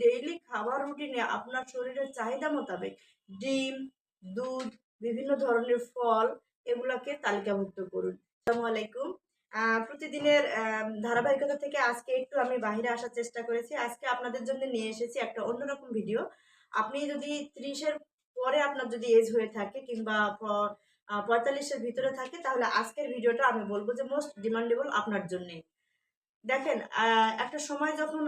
Daily খাবার রুটিনে আপনার শরীরের চাহিদা মোতাবেক ডিম, দুধ, বিভিন্ন ধরনের ফল এগুলাকে তালিকাভুক্ত করুন। আসসালামু আলাইকুম। প্রতিদিনের ধারাবাহিকতা থেকে আজকে একটু আমি বাইরে আসার চেষ্টা করেছি। আজকে আপনাদের জন্য নিয়ে এসেছি একটা অন্যরকম ভিডিও আপনি যদি ত্রিশের পরে আপনার যদি এজ হয়ে থাকে কিংবা পঁয়তাল্লিশের ভিতরে থাকে, তাহলে আজকের ভিডিওটা আমি বলব যে মোস্ট ডিমান্ডেবল আপনার জন্যে। দেখেন একটা সময় যখন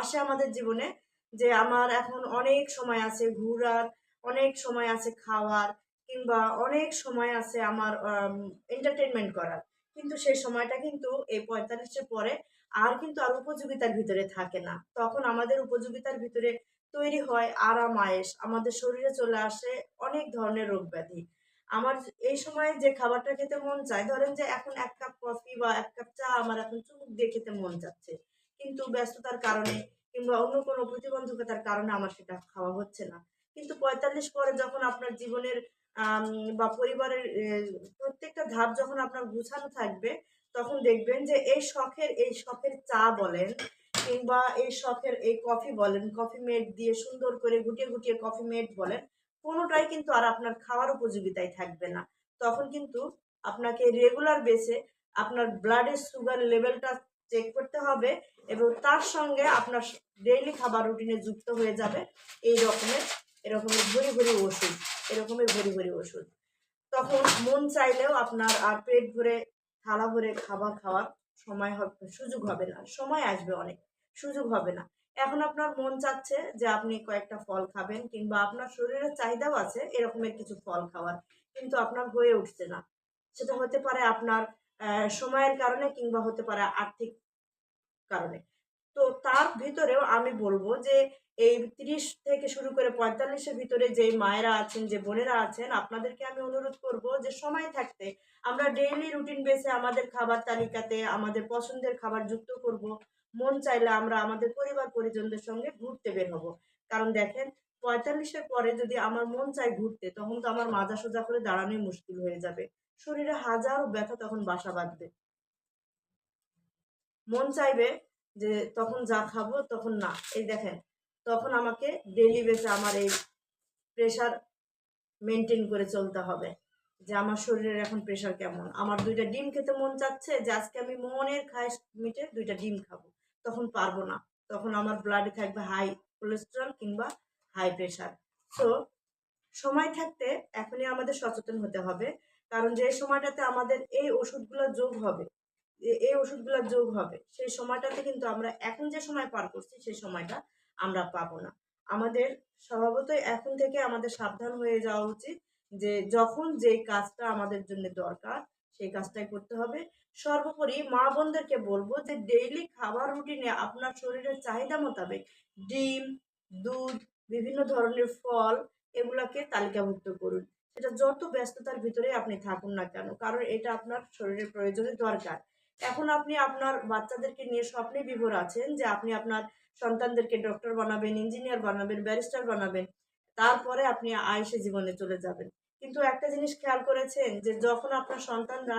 আসে আমাদের জীবনে যে আমার এখন অনেক সময় আছে ঘোরার, অনেক সময় আছে খাওয়ার কিংবা অনেক সময় আছে আমার এন্টারটেনমেন্ট করার। কিন্তু সেই সময়টা কিন্তু এই পঁয়তাল্লিশের পরে আর কিন্তু আর উপযোগিতার ভিতরে থাকে না। তখন আমাদের উপযোগিতার ভিতরে তৈরি হয় আরাম আয়েস আমাদের শরীরে চলে আসে অনেক ধরনের রোগ ব্যাধি। আমার এই সময় যে খাবারটা খেতে মন চায়, ধরেন যে এখন এক কাপ কফি বা এক কাপ চা আমার এখন চুমুক দিয়ে খেতে মন যাচ্ছে। কিন্তু ব্যস্ততার কারণে কিংবা অন্য কোনো প্রতিবন্ধকতার কারণে আমার সেটা খাওয়া হচ্ছে না। কিন্তু পঁয়তাল্লিশ পরে যখন আপনার জীবনের বা পরিবারের প্রত্যেকটা ধাপ যখন আপনার গুছানো থাকবে, তখন দেখবেন যে এই শখের এই শখের চা বলেন কিংবা এই শখের এই কফি বলেন, কফি মেড দিয়ে সুন্দর করে গুটিয়ে গুটিয়ে কফি মেড বলেন কোনোটাই কিন্তু আর আপনার খাওয়ার উপযোগিতায় থাকবে না। তখন কিন্তু আপনাকে রেগুলার বেসে আপনার ব্লাডের সুগার লেভেলটা চেক করতে হবে এবং তার সঙ্গে আপনার ডেইলি খাবার রুটিনে যুক্ত হয়ে যাবে এই রকমের, এরকমের ভরি ভরি ওষুধ, এরকমের ভরি ভরি ওষুধ। তখন মন চাইলেও আপনার আর পেট ভরে, থালা ভরে খাবার খাওয়ার সময় হবে সুযোগ হবে না, সময় আসবে অনেক, সুযোগ হবে না। এখন আপনার মন চাচ্ছে যে আপনি কয়েকটা ফল খাবেন কিংবা আপনার শরীরের চাহিদাও আছে এরকমের কিছু ফল খাওয়ার, কিন্তু আপনার হয়ে উঠছে না। সেটা হতে পারে আপনার সময়ের কারণে কিংবা হতে পারে আর্থিক কারণে। তো তার ভিতরেও আমি বলব যে এই তিরিশ থেকে শুরু করে পঁয়তাল্লিশের ভিতরে যে মায়েরা আছেন, যে বোনেরা আছেন, আপনাদেরকে আমি অনুরোধ করব যে সময় থাকতে আমরা ডেইলি রুটিন বেসে আমাদের খাবার তালিকাতে, আমাদের পছন্দের খাবার যুক্ত করব। মন চাইলে আমরা আমাদের পরিবার পরিজনদের সঙ্গে ঘুরতে বের হব। কারণ দেখেন, পঁয়তাল্লিশের পরে যদি আমার মন চাই ঘুরতে, তখন তো আমার মাজা সোজা করে দাঁড়ানোই মুশকিল হয়ে যাবে। শরীরে হাজারো ব্যথা তখন বাসা বাঁধবে। মন চাইবে যে তখন যা খাব তখন না। এই দেখেন, তখন আমাকে ডেলি বেসে আমার এই প্রেশার মেনটেন করে চলতে হবে। যে আমার শরীরের এখন প্রেশার কেমন? আমার দুইটা ডিম খেতে মন চাচ্ছে, যে আজকে আমি মনের খায়েশ মিটে দুইটা ডিম খাব। তখন পারব না। তখন আমার ব্লাডে থাকবে হাই কোলেস্টেরল কিংবা হাই প্রেশার তো সময় থাকতে এখনই আমাদের সচেতন হতে হবে। কারণ যে সময়টাতে আমাদের এই ওষুধগুলো যোগ হবে এই ওষুধগুলো যোগ হবে, সেই সময়টাতে কিন্তু আমরা এখন যে সময় পার করছি, সেই সময়টা আমরা পাবো না। আমাদের স্বভাবতই এখন থেকে আমাদের সাবধান হয়ে যাওয়া উচিত যে যখন যে কাজটা আমাদের জন্য দরকার সেই কাজটাই করতে হবে। সর্বোপরি মা বোনদেরকে বলব যে ডেইলি খাবার রুটিনে আপনার শরীরের চাহিদা মোতাবেক ডিম, দুধ, বিভিন্ন ধরনের ফল এগুলাকে তালিকাভুক্ত করুন। সেটা যত ব্যস্ততার ভিতরে আপনি থাকুন না কেন, কারণ এটা আপনার শরীরের প্রয়োজনে দরকার। এখন আপনি আপনার বাচ্চাদেরকে নিয়ে স্বপ্নে বিভোর আছেন যে, আপনি আপনার সন্তানদেরকে ডক্টর বানাবেন ইঞ্জিনিয়ার বানাবেন ব্যারিস্টার বানাবেন, তারপরে আপনি আয়ুষে জীবনে চলে যাবেন। কিন্তু একটা জিনিস খেয়াল করেছেন যে যখন আপনার সন্তানরা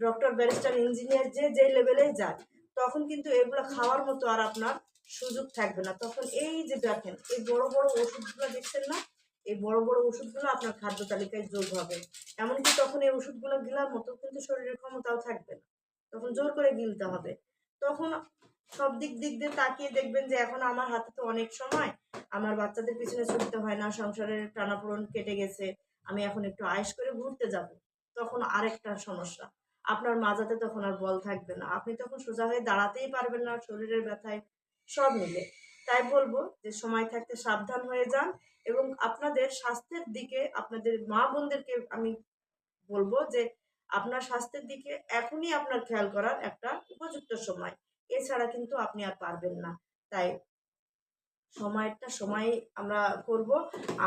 ডক্টর ব্যারিস্টার ইঞ্জিনিয়ার যে যে লেভেলে যায় তখন কিন্তু এগুলো খাওয়ার মতো আর আপনার সুযোগ থাকবে না। তখন এই যে দেখেন, এই বড় বড় ওষুধগুলো দেখছেন না? এই বড় বড় ওষুধগুলো আপনার খাদ্য তালিকায় যোগ হবে। এমনকি তখন এই ওষুধগুলো গিলার মতো কিন্তু শরীরের ক্ষমতাও থাকবে না। তখন জোর করে গিলতে হবে। তখন সব দিক দিক দিয়ে তাকিয়ে দেখবেন যে এখন আমার হাতে তো অনেক সময়। আমার বাচ্চাদের পিছনে ছুটতে হয় না, সংসারের টানাপোড়ন কেটে গেছে। আমি এখন একটু আয়েস করে ঘুরতে যাব, তখন আরেকটা সমস্যা। আপনার মাজাতে তখন আর বল থাকবে না। আপনি তখন সোজা হয়ে দাঁড়াতেই পারবেন না শরীরের ব্যথায়, সব মিলে। তাই বলব যে, সময় থাকতে সাবধান হয়ে যান এবং আপনাদের স্বাস্থ্যের দিকে, আপনাদের মা বোনদেরকে আমি বলব যে, আপনার স্বাস্থ্যের দিকে এখনই আপনার খেয়াল করার একটা উপযুক্ত সময়। এছাড়া কিন্তু আপনি আর পারবেন না। তাই সময়টা, সময় আমরা করব।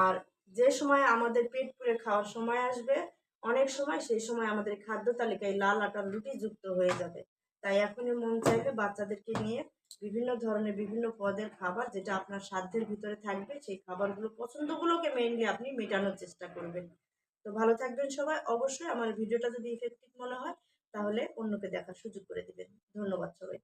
আর যে সময় আমাদের পেট পুরে খাওয়ার সময় আসবে, অনেক সময় সেই সময় আমাদের খাদ্য তালিকায় লাল আটার রুটি যুক্ত হয়ে যাবে। তাই এখনই মন চাইলে বাচ্চাদেরকে নিয়ে বিভিন্ন ধরনের বিভিন্ন পদের খাবার যেটা আপনার সাধ্যের ভিতরে থাকবে, সেই খাবারগুলো, পছন্দগুলোকে মেইনলি আপনি মেটানোর চেষ্টা করবেন। তো ভালো থাকবেন সবাই। অবশ্যই আমার ভিডিওটা যদি ইফেক্টিভ মনে হয়, তাহলে অন্যকে দেখার সুযোগ করে দিবেন। ধন্যবাদ সবাই